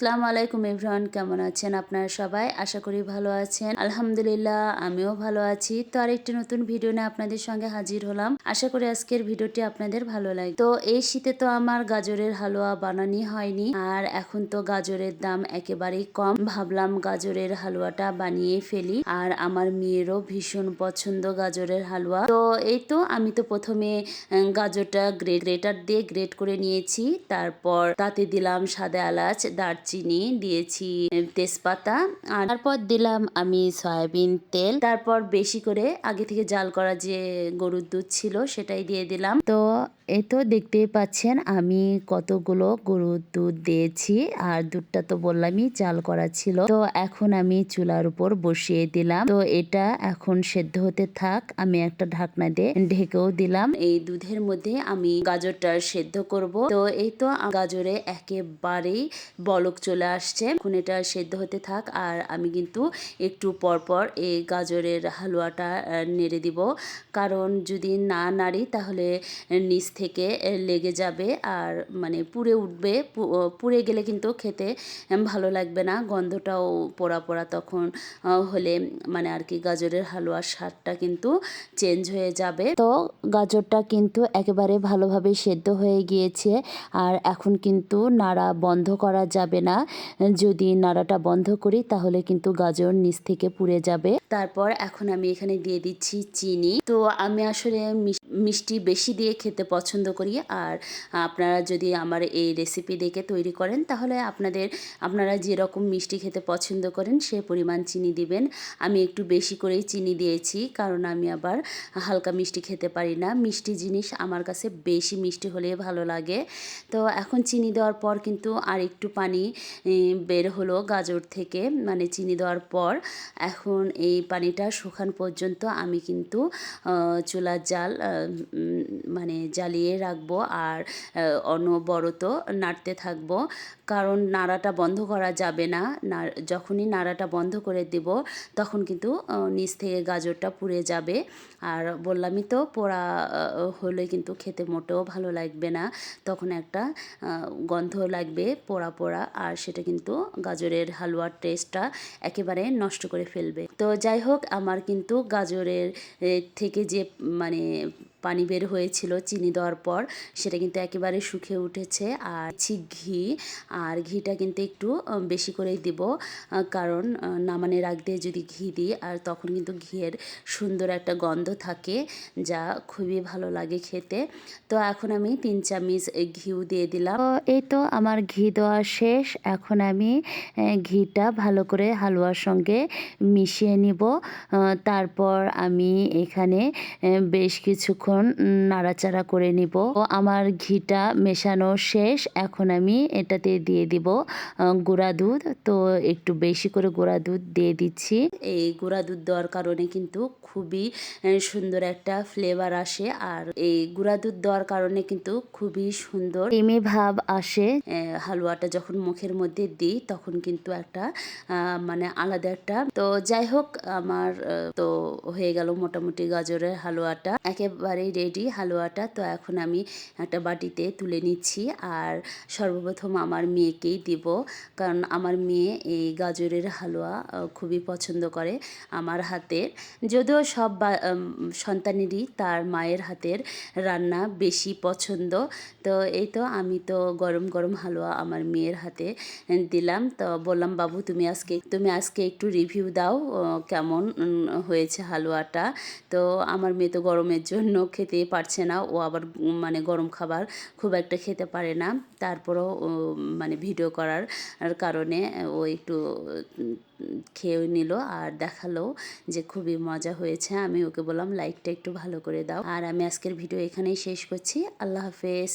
আসসালামু আলাইকুম এভরান কেমন আছেন আপনারা সবাই? আশা করি ভালো আছেন। আলহামদুলিল্লাহ, আমিও ভালো আছি। তো আরেকটি নতুন ভিডিও নিয়ে আপনাদের সঙ্গে হাজির হলাম। আশা করি আজকের ভিডিওটি আপনাদের ভালো লাগে। তো এই শীতে তো আমার গাজরের হালুয়া বানানি হয়নি, আর এখন তো গাজরের দাম একেবারেই কম। ভাবলাম গাজরের হালুয়াটা বানিয়ে ফেলি, আর আমার মেয়েরও ভীষণ পছন্দ গাজরের হালুয়া। তো এই তো, আমি তো প্রথমে গাজরটা গ্রেটার দিয়ে গ্রেট করে নিয়েছি। তারপর তাতে দিলাম সাদা এলাচ, দারচিনি দিয়েছি তেজপাতা, আর তারপর দিলাম আমি সয়াবিন তেল। তারপর বেশি করে আগে থেকে জাল করা যে গরুর দুধ ছিল সেটাই দিয়ে দিলাম। তো এই তো দেখতেই পাচ্ছেন, আমি কতগুলো গরুর দুধ দিয়েছি, আর দুধটা তো বললামই চাল করা ছিল। তো এখন আমি চুলার উপর বসিয়ে দিলাম। তো এটা এখন সেদ্ধ হতে থাক, আমি একটা ঢাকনা দিয়ে ঢেকেও দিলাম। এই দুধের মধ্যে আমি গাজরটা সেদ্ধ করব। তো এই তো গাজরে একেবারেই বলক চলে আসছে। এখন এটা সেদ্ধ হতে থাক, আর আমি কিন্তু একটু পর পর এই গাজরের হালুয়াটা নেড়ে দিব। কারণ যদি না নাড়ি, তাহলে নিচ থেকে লেগে যাবে আর মানে পুড়ে উঠবে। পুড়ে গেলে কিন্তু খেতে ভালো লাগবে না। গন্ধটাও পোড়া পোড়া তখন হলে মানে আর কি গাজরের হালুয়ার স্বাদটা কিন্তু চেঞ্জ হয়ে যাবে। তো গাজরটা কিন্তু একেবারে ভালোভাবে সেদ্ধ হয়ে গিয়েছে আর এখন কিন্তু নাড়া বন্ধ করা যাবে না। যদি নাড়াটা বন্ধ করি তাহলে কিন্তু গাজর নিচ থেকে পুড়ে যাবে। তারপর এখন আমি এখানে দিয়ে দিচ্ছি চিনি। তো আমি আসলে মিষ্টি বেশি দিয়ে খেতে পছন্দ করি। আর আপনারা যদি আমার এই রেসিপি দেখে তৈরি করেন, তাহলে আপনাদের, আপনারা যেরকম মিষ্টি খেতে পছন্দ করেন, সে পরিমাণ চিনি দিবেন। আমি একটু বেশি করেই চিনি দিয়েছি, কারণ আমি আবার হালকা মিষ্টি খেতে পারি না। মিষ্টি জিনিস আমার কাছে বেশি মিষ্টি হলে ভালো লাগে। তো এখন চিনি দেওয়ার পর কিন্তু আর একটু পানি বের হলো গাজর থেকে। মানে চিনি দেওয়ার পর এখন এই পানিটা শুকান পর্যন্ত আমি কিন্তু চুলার জাল মানে জ্বালিয়ে রাখব আর অনবরত নাড়তে থাকব। কারণ নাড়াটা বন্ধ করা যাবে না- যখনই নাড়াটা বন্ধ করে দেব, তখন কিন্তু নিচ থেকে গাজরটা পুড়ে যাবে। আর বললামই তো, পোড়া হলে কিন্তু খেতে মোটেও ভালো লাগবে না। তখন একটা গন্ধ লাগবে পোড়া পোড়া, আর সেটা কিন্তু গাজরের হালুয়ার টেস্টটা একেবারে নষ্ট করে ফেলবে। তো যাই হোক, আমার কিন্তু গাজরের থেকে যে মানে পানি বের হয়েছিল চিনি দেওয়ার পর সেটা কিন্তু একেবারে শুকিয়ে উঠেছে। আর ছি ঘি আর ঘিটা কিন্তু একটু বেশি করেই দিব কারণ আহ, নামানোর আগ দিয়ে যদি ঘি দিই আর তখন কিন্তু ঘিয়ের সুন্দর একটা গন্ধ থাকে যা খুবই ভালো লাগে খেতে। তো এখন আমি তিন চামচ ঘিউ দিয়ে দিলাম। এই তো আমার ঘি দেওয়া শেষ। এখন আমি ঘিটা ভালো করে হালুয়ার সঙ্গে মিশিয়ে নিব। তারপর আমি এখানে বেশ কিছুক্ষণ উম, নাড়াচাড়া করে নিব। আমার ঘিটা মেশানো শেষ। এখন আমি এটাতে দিয়ে দিব গুঁড়া দুধ। তো একটু বেশি করে গুঁড়া দুধ দিয়ে দিচ্ছি। এই গুঁড়া দুধ দেওয়ার কারণে কিন্তু খুবই সুন্দর একটা ফ্লেভার আসে। আর এই গুঁড়া দুধ দেওয়ার কারণে কিন্তু খুবই সুন্দর ক্রিমি ভাব আসে। হালুয়াটা যখন মুখের মধ্যে দিই তখন কিন্তু একটা মানে আলাদা একটা। তো যাই হোক আমার তো হয়ে গেল মোটামুটি গাজরের হালুয়াটা। একেবারেই রেডি হালুয়াটা। তো এখন আমি একটা বাটিতে তুলে নিচ্ছি আর সর্বপ্রথম আমার মেয়েকেই দিব। কারণ আমার মেয়ে এই গাজরের হালুয়া খুবই পছন্দ করে আমার হাতের। যদিও সব সন্তানেরই তার মায়ের হাতের রান্না বেশি পছন্দ। তো এই তো আমি তো গরম গরম হালুয়া আমার মেয়ের হাতে দিলাম। তো বললাম, বাবু, তুমি আজকে তুমি আজকে একটু রিভিউ দাও কেমন হয়েছে হালুয়াটা? তো আমার মেয়ে তো গরমের জন্য খেতেই পারছে না। ও আবার মানে গরম খাবার খুব একটা খেতে পারে না। তারপরও মানে ভিডিও করার কারণে ও একটু খেয়ে নিল আর দেখাল যে খুবই মজা হয়েছে। আমি ওকে বললাম, লাইকটা একটু ভালো করে দাও। আর আমি আজকের ভিডিও এখানেই শেষ করছি। আল্লাহ হাফেজ।